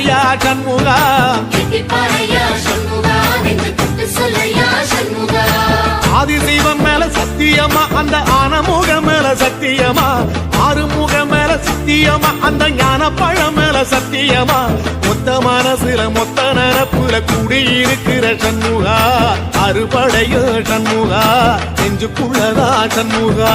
சொல்லையா சண்முகா? ஆதிசைவம் மேல சத்தியமா அந்த ஆனமுகம் மேல சத்தியமா? ஆறுமுகம் மேல சத்தியமா அந்த ஞான பழம் மேல சத்தியமா? மொத்த மனசுல மொத்த நரப்புல குடியிருக்கிற சண்முகா. அறுபடையோ சண்முகா நெஞ்சுக்குள்ளதா சண்முகா.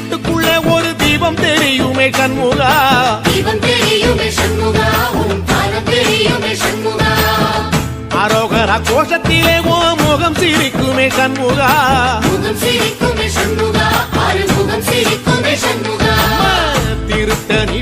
தீபம் தெரியுமே சண்முகா. தீபம் தெரியுமே சண்முகா தெரியுமே சண்முகா. அரோகரா கோஷத்திலே ஓ முகம் சிரிக்குமே சண்முகா. முகம் சிரிக்குமே சண்முகா ஆறுமுகம் சிரிக்குமே சண்முகா. திருத்தணி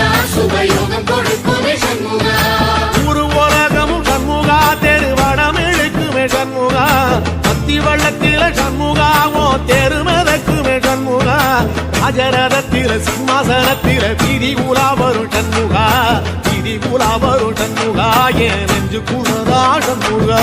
ராஜரதத்தில சிம்மாசனத்தில வீதி உலா வரும் சண்முகா. வீதி உலா வரும் சண்முகா. என் நெஞ்சு குணதா சண்முகா